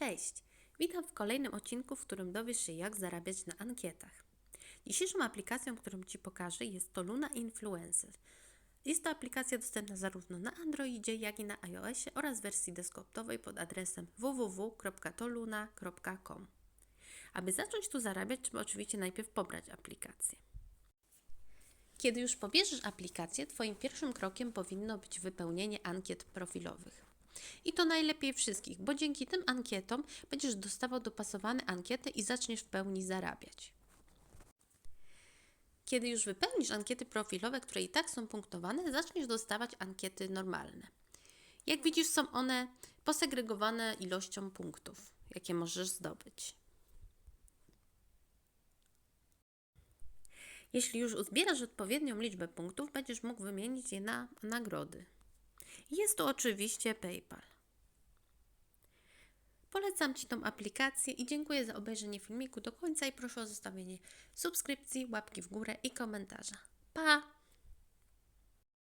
Cześć! Witam w kolejnym odcinku, w którym dowiesz się, jak zarabiać na ankietach. Dzisiejszą aplikacją, którą Ci pokażę, jest to Luna Influencer. Jest to aplikacja dostępna zarówno na Androidzie, jak i na iOSie oraz wersji desktopowej pod adresem www.toluna.com. Aby zacząć tu zarabiać, trzeba oczywiście najpierw pobrać aplikację. Kiedy już pobierzesz aplikację, Twoim pierwszym krokiem powinno być wypełnienie ankiet profilowych. I to najlepiej wszystkich, bo dzięki tym ankietom będziesz dostawał dopasowane ankiety i zaczniesz w pełni zarabiać. Kiedy już wypełnisz ankiety profilowe, które i tak są punktowane, zaczniesz dostawać ankiety normalne. Jak widzisz, są one posegregowane ilością punktów, jakie możesz zdobyć. Jeśli już uzbierasz odpowiednią liczbę punktów, będziesz mógł wymienić je na nagrody. Jest to oczywiście PayPal. Polecam Ci tą aplikację i dziękuję za obejrzenie filmiku do końca i proszę o zostawienie subskrypcji, łapki w górę i komentarza. Pa!